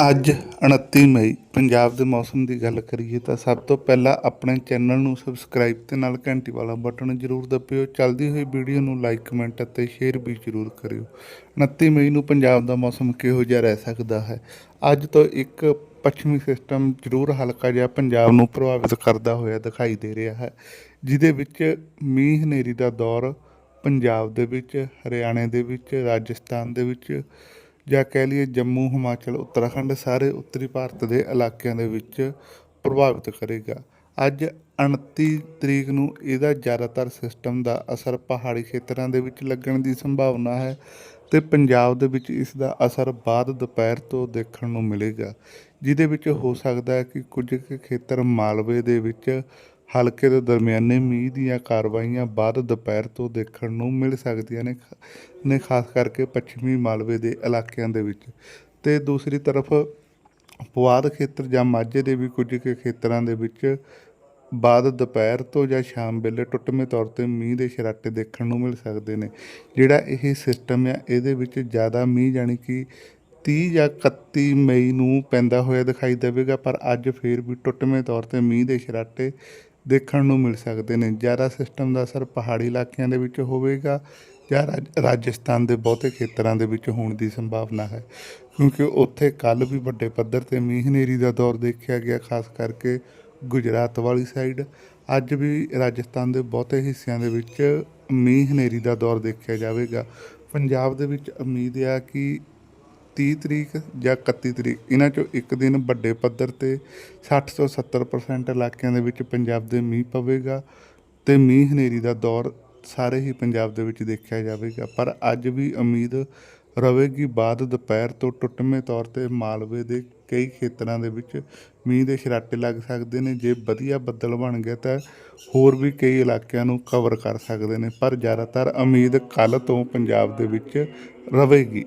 ਅੱਜ 29 ਮਈ, ਪੰਜਾਬ ਦੇ ਮੌਸਮ ਦੀ ਗੱਲ ਕਰੀਏ ਤਾਂ ਸਭ ਤੋਂ ਪਹਿਲਾਂ ਆਪਣੇ ਚੈਨਲ ਨੂੰ ਸਬਸਕ੍ਰਾਈਬ ਤੇ ਨਾਲ ਘੰਟੀ ਵਾਲਾ ਬਟਨ ਜ਼ਰੂਰ ਦਬਿਓ। ਚੱਲਦੀ ਹੋਈ ਵੀਡੀਓ ਨੂੰ ਲਾਈਕ, ਕਮੈਂਟ ਅਤੇ ਸ਼ੇਅਰ ਵੀ ਜ਼ਰੂਰ ਕਰਿਓ। 29 ਮਈ ਨੂੰ ਪੰਜਾਬ ਦਾ ਮੌਸਮ ਕਿਹੋ ਜਿਹਾ ਰਹਿ ਸਕਦਾ ਹੈ? ਅੱਜ ਤੋਂ ਇੱਕ ਪੱਛਮੀ ਸਿਸਟਮ ਜ਼ਰੂਰ ਹਲਕਾ ਜਿਹਾ ਪੰਜਾਬ ਨੂੰ ਪ੍ਰਭਾਵਿਤ ਕਰਦਾ ਹੋਇਆ ਦਿਖਾਈ ਦੇ ਰਿਹਾ ਹੈ, ਜਿਹਦੇ ਵਿੱਚ ਮੀਂਹ ਹਨੇਰੀ ਦਾ ਦੌਰ ਪੰਜਾਬ ਦੇ ਵਿੱਚ, ਹਰਿਆਣੇ ਦੇ ਵਿੱਚ, ਰਾਜਸਥਾਨ ਦੇ ਵਿੱਚ ਜਾਂ ਕਹਿ ਲਈਏ ਜੰਮੂ, ਹਿਮਾਚਲ, ਉੱਤਰਾਖੰਡ ਸਾਰੇ ਉੱਤਰੀ ਭਾਰਤ ਦੇ ਇਲਾਕਿਆਂ ਦੇ ਵਿੱਚ ਪ੍ਰਭਾਵਿਤ ਕਰੇਗਾ। ਅੱਜ 29 ਤਰੀਕ ਨੂੰ ਇਹਦਾ ਜ਼ਿਆਦਾਤਰ ਸਿਸਟਮ ਦਾ ਅਸਰ ਪਹਾੜੀ ਖੇਤਰਾਂ ਦੇ ਵਿੱਚ ਲੱਗਣ ਦੀ ਸੰਭਾਵਨਾ ਹੈ ਤੇ ਪੰਜਾਬ ਦੇ ਵਿੱਚ ਇਸ ਦਾ ਅਸਰ ਬਾਅਦ ਦੁਪਹਿਰ ਤੋਂ ਦੇਖਣ ਨੂੰ ਮਿਲੇਗਾ। ਜਿਹਦੇ ਵਿੱਚ ਹੋ ਸਕਦਾ ਹੈ ਕਿ ਕੁਝ ਕੁ ਖੇਤਰ ਮਾਲਵੇ ਦੇ ਵਿੱਚ ਹਲਕੇ ਤੋਂ ਦਰਮਿਆਨੇ ਮੀਂਹ ਦੀਆਂ ਕਾਰਵਾਈਆਂ ਬਾਅਦ ਦੁਪਹਿਰ ਤੋਂ ਦੇਖਣ ਨੂੰ ਮਿਲ ਸਕਦੀਆਂ ਨੇ ਖ- ਨੇ ਖਾਸ ਕਰਕੇ ਪੱਛਮੀ ਮਾਲਵੇ ਦੇ ਇਲਾਕਿਆਂ ਦੇ ਵਿੱਚ। ਤੇ ਦੂਸਰੀ ਤਰਫ ਪੁਆਧ ਖੇਤਰ ਜਾਂ ਮਾਝੇ ਦੇ ਵੀ ਕੁਝ ਕੁ ਖੇਤਰਾਂ ਦੇ ਵਿੱਚ ਬਾਅਦ ਦੁਪਹਿਰ ਤੋਂ ਜਾਂ ਸ਼ਾਮ ਵੇਲੇ ਟੁੱਟਵੇਂ ਤੌਰ ਤੇ ਮੀਂਹ ਦੇ ਸ਼ਰਾਟੇ ਦੇਖਣ ਨੂੰ ਮਿਲ ਸਕਦੇ ਨੇ, ਜਿਹੜਾ ਇਹ ਸਿਸਟਮ ਆ, ਇਹਦੇ ਵਿੱਚ ਜ਼ਿਆਦਾ ਮੀਂਹ ਜਾਣੀ ਕਿ 30 ਜਾਂ 31 ਮਈ ਨੂੰ ਪੈਂਦਾ ਹੋਇਆ ਦਿਖਾਈ ਦੇਵੇਗਾ, ਪਰ ਅੱਜ ਫੇਰ ਵੀ ਟੁੱਟਵੇਂ ਤੌਰ ਤੇ ਮੀਂਹ ਦੇ ਸ਼ਰਾਟੇ ਦੇਖਣ ਨੂੰ ਮਿਲ ਸਕਦੇ ਨੇ। ਜ਼ਿਆਦਾ ਸਿਸਟਮ ਦਾ ਅਸਰ ਪਹਾੜੀ ਇਲਾਕਿਆਂ ਦੇ ਵਿੱਚ ਹੋਵੇਗਾ ਜਾਂ ਰਾਜ- ਰਾਜਸਥਾਨ ਦੇ ਬਹੁਤੇ ਖੇਤਰਾਂ ਦੇ ਵਿੱਚ ਹੋਣ ਦੀ ਸੰਭਾਵਨਾ ਹੈ। ਕਿਉਂਕਿ ਉੱਥੇ ਕੱਲ ਵੀ ਵੱਡੇ ਪੱਧਰ ਤੇ ਮੀਂਹ ਹਨੇਰੀ ਦਾ ਦੌਰ ਦੇਖਿਆ ਗਿਆ, ਖਾਸ ਕਰਕੇ ਗੁਜਰਾਤ ਵਾਲੀ ਸਾਈਡ ਅੱਜ ਵੀ ਰਾਜਸਥਾਨ ਦੇ ਬਹੁਤੇ ਹਿੱਸਿਆਂ ਦੇ ਵਿੱਚ ਮੀਂਹ ਹਨੇਰੀ ਦਾ ਦੌਰ ਦੇਖਿਆ ਜਾਵੇਗਾ। ਪੰਜਾਬ ਦੇ ਵਿੱਚ ਉਮੀਦ ਆ ਕਿ 30 ਤਰੀਕ ਜਾਂ 31 ਤਰੀਕ, ਇਹਨਾਂ ਚੋਂ ਇੱਕ ਦਿਨ ਵੱਡੇ ਪੱਧਰ ਤੇ 60 ਤੋਂ 70% ਇਲਾਕਿਆਂ ਦੇ ਵਿੱਚ ਪੰਜਾਬ ਦੇ ਮੀਂਹ ਪਵੇਗਾ ਤੇ ਮੀਂਹ ਹਨੇਰੀ ਦਾ ਦੌਰ ਸਾਰੇ ਹੀ ਪੰਜਾਬ ਦੇ ਵਿੱਚ ਦੇਖਿਆ ਜਾਵੇਗਾ। ਪਰ ਅੱਜ ਵੀ ਉਮੀਦ ਰਵੇਗੀ, ਬਾਅਦ ਦੁਪਹਿਰ ਤੋਂ ਟੁੱਟਵੇਂ ਤੌਰ ਤੇ ਮਾਲਵੇ ਦੇ ਕਈ ਖੇਤਰਾਂ ਦੇ ਵਿੱਚ ਮੀਂਹ ਦੇ ਛਰਾਟੇ ਲੱਗ ਸਕਦੇ ਨੇ। ਜੇ ਵਧੀਆ ਬੱਦਲ ਬਣ ਗਿਆ ਤਾਂ ਹੋਰ ਵੀ ਕਈ ਇਲਾਕਿਆਂ ਨੂੰ ਕਵਰ ਕਰ ਸਕਦੇ ਨੇ। ਪਰ ਜ਼ਿਆਦਾਤਰ ਉਮੀਦ ਕੱਲ ਤੋਂ ਪੰਜਾਬ ਦੇ ਵਿੱਚ ਰਵੇਗੀ।